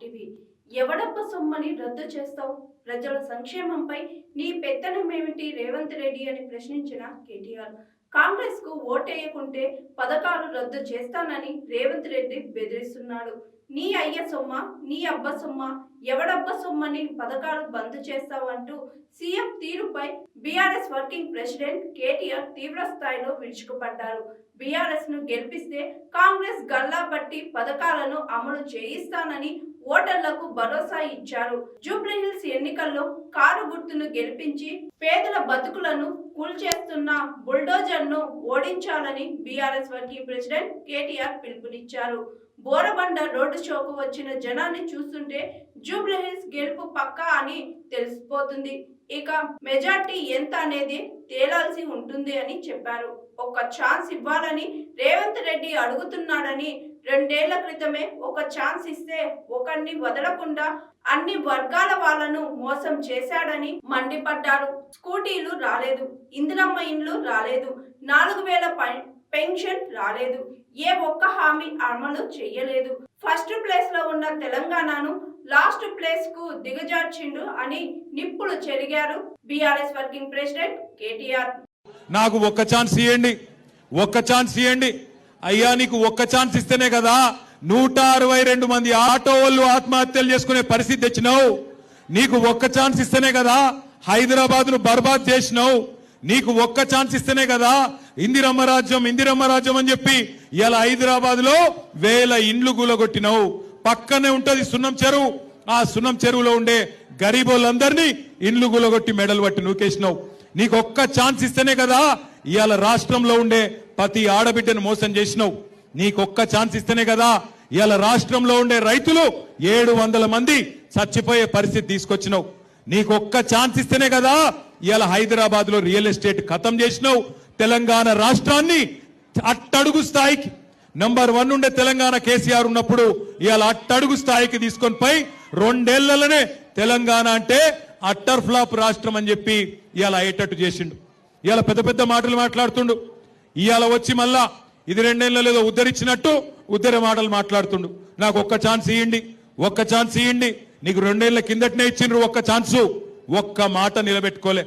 లాంటివి. ఎవడప్ప సొమ్మని రద్దు చేస్తావు? ప్రజల సంక్షేమంపై నీ పెత్తనమేమిటి రేవంత్ రెడ్డి అని ప్రశ్నించిన కేటీఆర్. కాంగ్రెస్కు ఓటేయకుంటే పథకాలు రద్దు చేస్తానని రేవంత్ రెడ్డి బెదిరిస్తున్నాడు. నీ అయ్య సొమ్మ నీ అబ్బ సొమ్మ ఎవడబ్బ సొమ్మని పథకాలు బంద్ చేస్తావంటూ సీఎం తీరుపై బీఆర్ఎస్ వర్కింగ్ ప్రెసిడెంట్ కేటీఆర్ తీవ్ర స్థాయిలో విరుచుకుపడ్డారు. బీఆర్ఎస్ను గెలిపిస్తే కాంగ్రెస్ గల్లా పట్టి పథకాలను అమలు చేయిస్తానని ఓటర్లకు భరోసా ఇచ్చారు. జూబ్లీహిల్స్ ఎన్నికల్లో కారు గుర్తును గెలిపించి పేదల బతుకులను కూల్చేస్తున్న బుల్డోజర్ను ఓడించాలని బీఆర్ఎస్ వర్గీయ ప్రెసిడెంట్ కేటీఆర్ పిలుపునిచ్చారు. బోరబండ రోడ్డు షోకు వచ్చిన జనాన్ని చూస్తుంటే జూబ్లీహిల్స్ గెలుపు పక్కా అని తెలిసిపోతుంది. ఇక మెజార్టీ ఎంత అనేది తేలాల్సి ఉంటుంది అని చెప్పారు. ఒక ఛాన్స్ ఇవ్వాలని రేవంత్ రెడ్డి అడుగుతున్నాడని రెండేళ్ళ క్రితమే ఒక ఛాన్స్ ఇస్తే ఒకరిని వదలకుండా అన్ని వర్గాల వాళ్ళను మోసం చేశాడని మండిపడ్డారు స్కూటీలు రాలేదు ఇందిరమ్మ ఇండ్లు రాలేదు నాలుగు వేల పై- పెన్షన్ రాలేదు ఏ ఒక్క హామీ అమలు చేయలేదు. ఫస్ట్ ప్లేస్లో ఉన్న తెలంగాణను లాస్ట్ ప్లేస్కు దిగజార్చిండు అని నిప్పులు చెరిగారు బీఆర్ఎస్ వర్కింగ్ ప్రెసిడెంట్ కేటీఆర్. నాకు ఒక్క ఛాన్స్ ఇవ్వండి ఒక్క ఛాన్స్ ఇవ్వండి అయ్యా నీకు ఒక్క ఛాన్స్ ఇస్తేనే కదా. నూట అరవై రెండు మంది ఆటో వాళ్ళు ఆత్మహత్యలు చేసుకునే పరిస్థితి తెచ్చినావు. నీకు ఒక్క ఛాన్స్ ఇస్తేనే కదా. హైదరాబాద్ను బర్బాద్ చేసినావు. నీకు ఒక్క ఛాన్స్ ఇస్తేనే కదా. ఇందిరమ్మ రాజ్యం ఇందిరమ్మ రాజ్యం అని చెప్పి ఇలా హైదరాబాద్లో వేల ఇండ్లు గూలగొట్టినావు పక్కనే ఉంటది సున్నం చెరువు. ఆ సున్నం చెరువులో ఉండే గరీబోళ్ళందరినీ ఇండ్లు గులగొట్టి మెడలు పట్టి నూకేసినావు. నీకు ఒక్క ఛాన్స్ ఇస్తేనే కదా. ఇవాళ రాష్ట్రంలో ఉండే ప్రతి ఆడబిడ్డను మోసం చేసినావు. నీకొక్క ఛాన్స్ ఇస్తేనే కదా ఇవాళ రాష్ట్రంలో ఉండే రైతులు ఏడు వందల మంది చచ్చిపోయే పరిస్థితి తీసుకొచ్చినావు. నీకు ఒక్క ఛాన్స్ ఇస్తేనే కదా ఇవాళ హైదరాబాద్లో రియల్ ఎస్టేట్ ఖతం చేసినావు. తెలంగాణ రాష్ట్రాన్ని అట్టడుగు స్థాయికి నంబర్ వన్ ఉండే తెలంగాణ కేసీఆర్ ఉన్నప్పుడు ఇవాళ అట్టడుగు స్థాయికి తీసుకొని పోయి రెండేళ్ళలోనే తెలంగాణ అంటే అట్టర్ ఫ్లాప్ రాష్ట్రం అని చెప్పి ఇవాళ అయ్యేటట్టు చేసిండు. ఇవాళ పెద్ద పెద్ద మాటలు మాట్లాడుతుండు. ఇవాళ వచ్చి మళ్ళా ఇది రెండేళ్ళ లేదో ఉద్ధరించినట్టు ఉద్ధర మాటలు మాట్లాడుతుండు. నాకు ఒక్క ఛాన్స్ ఇవ్వండి ఒక్క ఛాన్స్ ఇవ్వండి నీకు రెండేళ్ళ కిందటనే ఇచ్చిండ్రు ఒక్క ఛాన్సు. ఒక్క మాట నిలబెట్టుకోలే.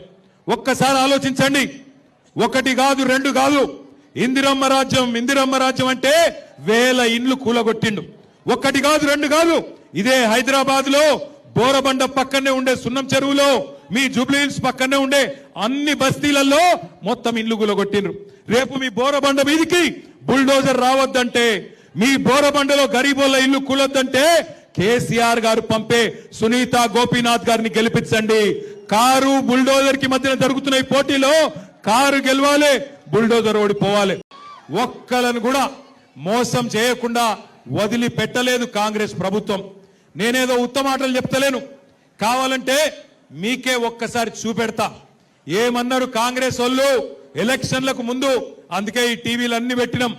ఒక్కసారి ఆలోచించండి. ఒకటి కాదు రెండు కాదు. ఇందిరమ్మ రాజ్యం ఇందిరమ్మ రాజ్యం అంటే వేల ఇండ్లు కూలగొట్టిండు. ఒక్కటి కాదు రెండు కాదు. ఇదే హైదరాబాద్లో బోరబండ పక్కనే ఉండే సున్నం చెరువులో మీ జూబ్లీహిల్స్ పక్కనే ఉండే అన్ని బస్తీలలో మొత్తం ఇల్లు గులగొట్టినరు రేపు మీ బోరబండ మీదికి బుల్డోజర్ రావద్దంటే మీ బోరబండలో గరీబోళ్ళ ఇల్లు కూలొద్దంటే కేసీఆర్ గారు పంపే సునీత గోపీనాథ్ గారిని గెలిపించండి. కారు బుల్డోజర్కి మధ్యన జరుగుతున్న ఈ పోటీలో కారు గెలవాలి బుల్డోజర్ ఓడిపోవాలి. ఒక్కలను కూడా మోసం చేయకుండా వదిలిపెట్టలేదు కాంగ్రెస్ ప్రభుత్వం. నేనేదో ఉత్తమాటలు చెప్తలేను. కావాలంటే మీకే ఒక్కసారి చూపెడతా. ఏమన్నారు కాంగ్రెస్ వాళ్ళు? ఎలక్షన్లకు ముందు. అందుకే ఈ టీవీలు అన్ని పెట్టినాం.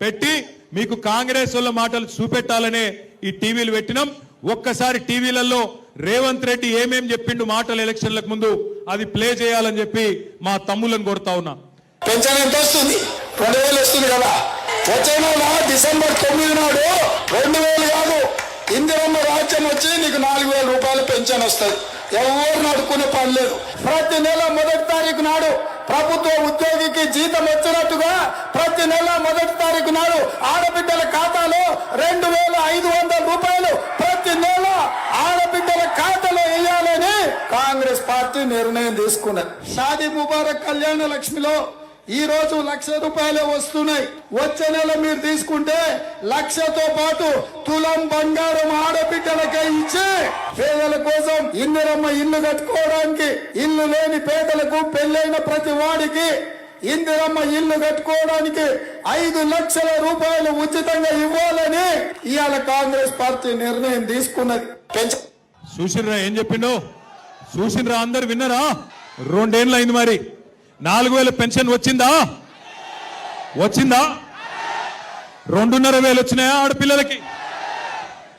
పెట్టి మీకు కాంగ్రెస్ వాళ్ళ మాటలు చూపెట్టాలనే ఈ టీవీలు పెట్టినాం. ఒక్కసారి టీవీలలో రేవంత్ రెడ్డి ఏమేం చెప్పిండు మాటలు ఎలక్షన్లకు ముందు అది ప్లే చేయాలని చెప్పి మా తమ్ములను కొడతా ఉన్నా. పెన్షన్ ఎంత వస్తుంది? రెండు వేలు వస్తుంది కదా. వచ్చే డిసెంబర్ తొమ్మిది నాడు రెండు వేలు కాదు. ఇందిరమ్మ రాజ్యం వచ్చి నీకు నాలుగు వేల రూపాయలు పెన్షన్ వస్తుంది. ఎవరు నడుకునే పని లేదు. ప్రతి నెల మొదటి తారీఖు నాడు ప్రభుత్వ ఉద్యోగికి జీతం వచ్చినట్టుగా ప్రతి నెల మొదటి తారీఖు నాడు ఆడబిడ్డల ఖాతాలో రెండు వేల ఐదు వందల రూపాయలు ప్రతి నెల ఆడబిడ్డల ఖాతాలో వేయాలని కాంగ్రెస్ పార్టీ నిర్ణయం తీసుకున్నది. షాదీ ముబారక్ కళ్యాణ లక్ష్మిలో ఈ రోజు లక్ష రూపాయలే వస్తున్నాయి. వచ్చే నెల మీరు తీసుకుంటే లక్షతో పాటు తులం బంగారం ఆడబిడ్డలకై ఇచ్చి పేదల కోసం ఇందిరమ్మ ఇల్లు కట్టుకోవడానికి ఇల్లు లేని పేదలకు పెళ్ళైన ప్రతి వాడికి ఇందిరమ్మ ఇల్లు కట్టుకోవడానికి ఐదు లక్షల రూపాయలు ఉచితంగా ఇవ్వాలని ఇవాళ కాంగ్రెస్ పార్టీ నిర్ణయం తీసుకున్నది. పెంచ. ఏం చెప్పిండో? చూసిండ్రా అందరు విన్నారా? రెండేళ్ళు అయింది మరి. నాలుగు వేల పెన్షన్ వచ్చిందా? వచ్చిందా? రెండున్నర వేలు వచ్చినాయా ఆడపిల్లలకి?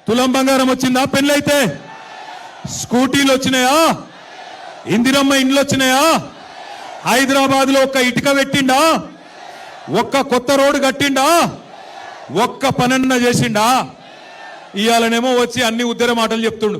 తులం బంగారం వచ్చిందా? పెళ్ళైతే? స్కూటీలు వచ్చినాయా? ఇందిరమ్మ ఇండ్లు వచ్చినాయా? హైదరాబాద్లో ఒక్క ఇటుక పెట్టిండా? ఒక్క కొత్త రోడ్డు కట్టిండా? ఒక్క పనన్న చేసిండా? ఇవాళనేమో వచ్చి అన్ని ఉద్దర మాటలు చెప్తుండు